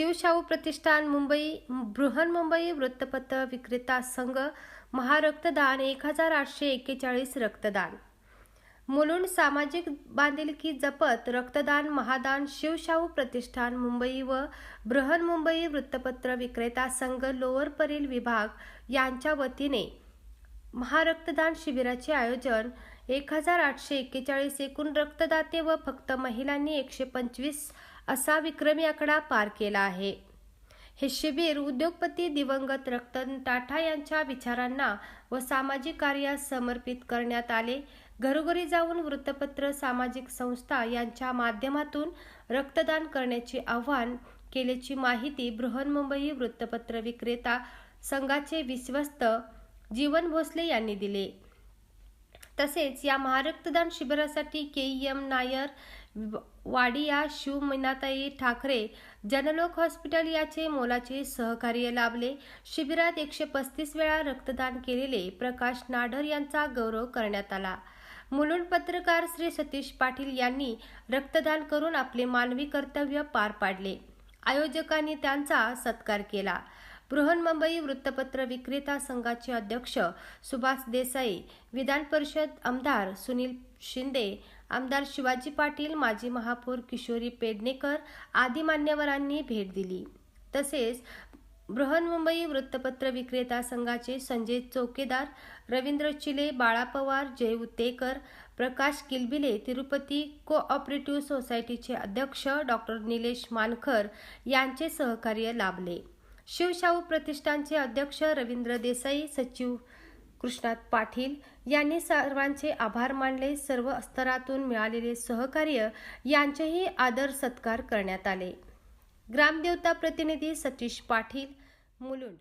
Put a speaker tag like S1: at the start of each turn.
S1: शिवशाहू प्रतिष्ठान मुंबई बृहन्मुंबई वृत्तपत्र विक्रेता संघ महारक्तदान एक हजार आठशे एक्केचाळीस रक्तदान. मुलुंड सामाजिक बांधिलकी जपत रक्तदान महादान शिवशाहू प्रतिष्ठान मुंबई व बृहन्मुंबई वृत्तपत्र विक्रेता संघ लोअरपरील विभाग यांच्या वतीने महारक्तदान शिबिराचे आयोजन एक हजार आठशे एक्केचाळीस एकूण रक्तदाते व फक्त महिलांनी एकशे पंचवीस असा विक्रमी आकडा पार केला आहे. हे शिबिर उद्योगपती दिवंगत रक्तन टाटा यांच्या विचारांना व सामाजिक कार्यास समर्पित करण्यात आले. घरोघरी जाऊन वृत्तपत्र सामाजिक संस्था यांच्या माध्यमातून रक्तदान करण्याचे आवाहन केल्याची माहिती बृहन्मुंबई वृत्तपत्र विक्रेता संघाचे विश्वस्त जीवन भोसले यांनी दिले. तसेच या महारक्तदान शिबिरासाठी K M Nair Wadia Shiv Meenatai Thackeray Janlok hospital याचे मोलाचे सहकार्य लाभले. शिबिरात एकशे पस्तीस वेळा रक्तदान केलेले प्रकाश नाडर यांचा गौरव करण्यात आला. मुलुंड पत्रकार श्री सतीश पाटील यांनी रक्तदान करून आपले मानवी कर्तव्य पार पाडले. आयोजकांनी त्यांचा सत्कार केला. बृहन्मुंबई वृत्तपत्र विक्रेता संघाचे अध्यक्ष सुभाष देसाई विधान परिषद आमदार सुनील शिंदे आमदार शिवाजी पाटील माजी महापौर किशोरी पेडणेकर आदी मान्यवरांनी भेट दिली. तसेच बृहन्मुंबई वृत्तपत्र विक्रेता संघाचे संजय चौकेदार रवींद्र चिले बाळा पवार जय उत्तेकर प्रकाश किलबिले तिरुपती कोऑपरेटिव्ह सोसायटीचे अध्यक्ष डॉक्टर निलेश मानखर यांचे सहकार्य लाभले. शिवशाहू प्रतिष्ठानचे अध्यक्ष रवींद्र देसाई सचिव कृष्णात पाटील यांनी सर्वांचे आभार मानले. सर्व स्तरातून मिळालेले सहकार्य यांचेही आदर सत्कार करण्यात आले. ग्रामदेवता प्रतिनिधी सतीश पाटील मुलुंड